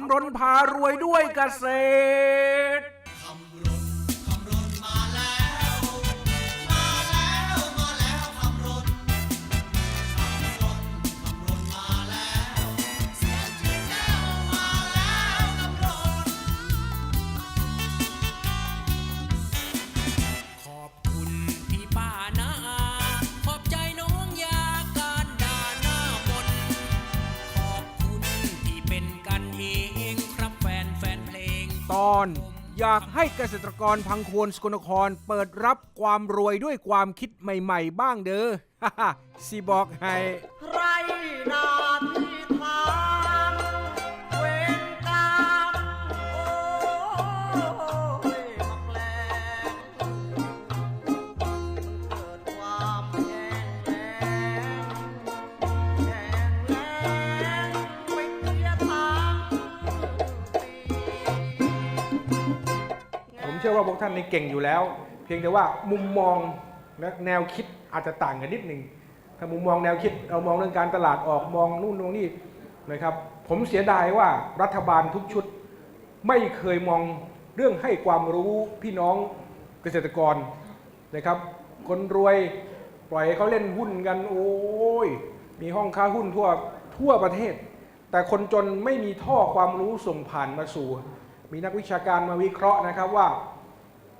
ำรนพารวยด้วยเกษตร ตอน อยากให้เกษตรกรพังโคนสกลนครเปิดรับความรวยด้วยความคิดใหม่ ๆ บ้างเด้อ สิบอกให้ ไรนา เชื่อว่าพวกท่านนี่เก่งอยู่แล้ว เพียงแต่ว่ามุมมองและแนวคิดอาจจะต่างกันนิดหนึ่งถ้ามุมมองแนวคิดเรามองเรื่องการตลาดออกมองนู่นมองนี่นะครับผมเสียดายว่ารัฐบาลทุกชุด ไม่เคยมองเรื่องให้ความรู้พี่น้องเกษตรกรนะครับ คนรวยปล่อยให้เขาเล่นหุ้นกันโอ้ยมีห้องค้าหุ้นทั่วทั่วประเทศ แต่คนจนไม่มีท่อความรู้ส่งผ่านมาสู่ มีนักวิชาการมาวิเคราะห์นะครับว่า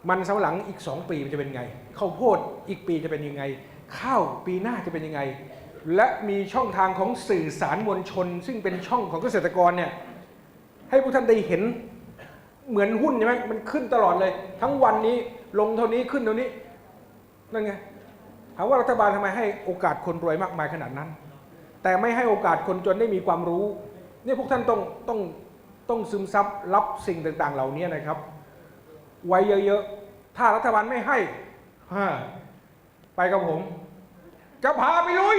มันสำหลังอีก 2 ปีมันจะเป็นไงข้าวโพดอีกปีจะเป็นยังไง ข้าวปีหน้าจะเป็นยังไง และมีช่องทางของสื่อสารมวลชน ซึ่งเป็นช่องของเกษตรกรเนี่ยให้ผู้ท่านได้เห็นเหมือนหุ้นใช่ไหมมันขึ้นตลอดเลย ทั้งวันนี้ลงเท่านี้ขึ้นเท่านี้นั่นไงถามว่ารัฐบาลทำไมให้โอกาสคนรวยมากมายขนาดนั้น แต่ไม่ให้โอกาสคนจนได้มีความรู้เนี่ยพวกท่านต้องต้อง ต้องซึมซับรับสิ่งต่างๆ เหล่านี้นะครับ ไว้เยอะๆ ถ้ารัฐบาลไม่ให้ฮะไปกับผม จะพาไปลุย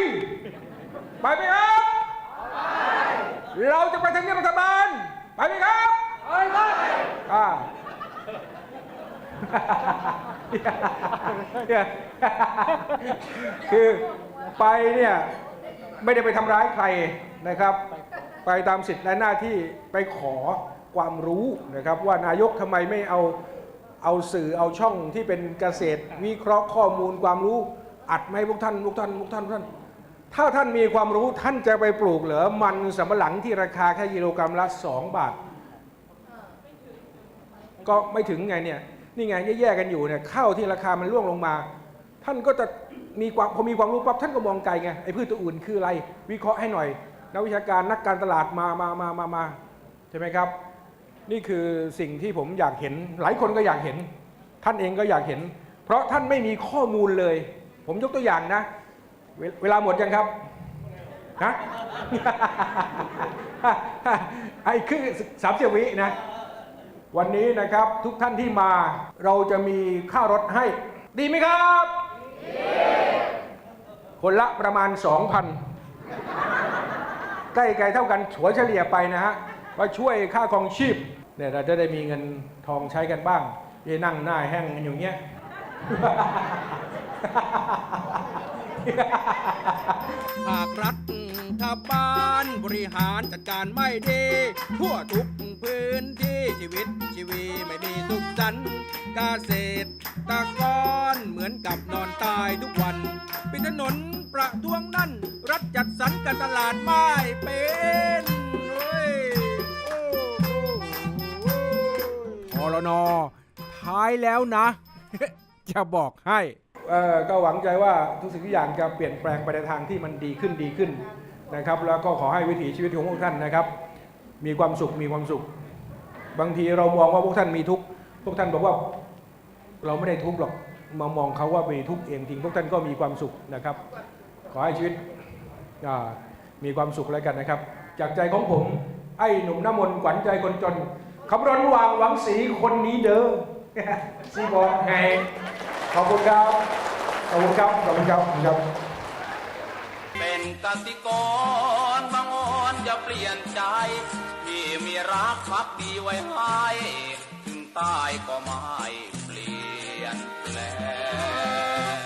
ไปไหมครับ เราจะไปทำเนียบรัฐบาล ไปไหมครับไปครับอ่าคือไปเนี่ย ไม่ได้ไปทำร้ายใครนะครับ ไปตามสิทธิ์และหน้าที่ไปขอความรู้นะครับ ว่านายกทำไมไม่เอาเอาสื่อเอาช่องที่เป็นเกษตร วิเคราะห์ข้อมูลความรู้อัดมาให้พวกท่านพวกท่านพวกท่านพวกท่านถ้าท่านมีความรู้ท่านจะไปปลูกเหรอมันสำปะหลังที่ราคาแค่กิโลกรัมละ 2 บาท ก็ไม่ถึงไงเนี่ยนี่ไงแย่ๆกันอยู่เนี่ยข้าวที่ราคามันร่วงลงมา ท่านก็จะมีความพอมีความรู้ปั๊บท่านก็มองไกลไงไอ้พืชตัวอื่นคืออะไร วิเคราะห์ให้หน่อย นักวิชาการนักการตลาดมามามามามาใช่ไหมครับ นี่คือสิ่งที่ผมอยากเห็น หลายคนก็อยากเห็น ท่านเองก็อยากเห็น เพราะท่านไม่มีข้อมูลเลย ผมยกตัวอย่างนะ เวเวลาหมดยังครับฮะไอ้คือสามสิบวินะ วันนี้นะครับทุกท่านที่มาเราจะมีค่ารถให้ ดีไหมครับ คนละประมาณ 2,000 ใกล้ไกลเท่ากันถัวเฉลี่ยไปนะฮะว่าช่วยค่าครองชีพเนี่ยเราจะได้มีเงินทองใช้กันบ้างไอ้นั่งหน้าแห้งกันอยู่เงี้ยภาครัฐถ้าบ้านบริหารจัดการไม่ดี ทั่วทุกพื้นที่ชีวิตชีวีไม่มีสุขสันต์เกษตรตะกรเหมือนกับนอนตายทุกวัน การตลาดไม่เป็นเว้ยโอ้โอ้โอ้พลนท้ายแล้วนะ จะบอกให้เอ่อก็หวังใจว่าทุกสิ่งทุกอย่างจะเปลี่ยนแปลงไปในทางที่มันดีขึ้นดีขึ้นนะครับ แล้วก็ขอให้วิถีชีวิตของพวกท่านนะครับ มีความสุขมีความสุข บางทีเรามองว่าพวกท่านมีทุกข์พวกท่านบอกว่าเราไม่ได้ทุกข์หรอกมามองเขาว่ามีทุกข์เองจริงพวกท่านก็มีความสุขนะครับ ขอให้ชีวิต มีความสุขแล้วกันนะครับ จากใจของผม ไอ้หนุ่มน้ำมนต์ขวัญใจคนจนขับรถวางหวังสีคนนี้เด้อสีบอกไงขอบคุณครับขอบคุณครับขอบคุณครับขอบคุณครับ เป็นกสิกรบางอ่อนอย่าเปลี่ยนใจที่มีรักพักดีไว้ให้ถึงตายก็ไม่เปลี่ยนแปลง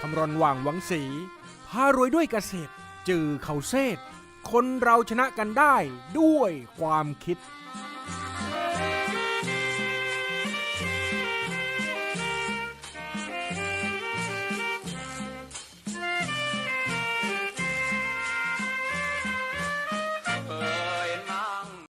คำรณว่างหวังสี พารวยด้วยเกษตร จือเขาเซตคนเราชนะกันได้ด้วยความคิด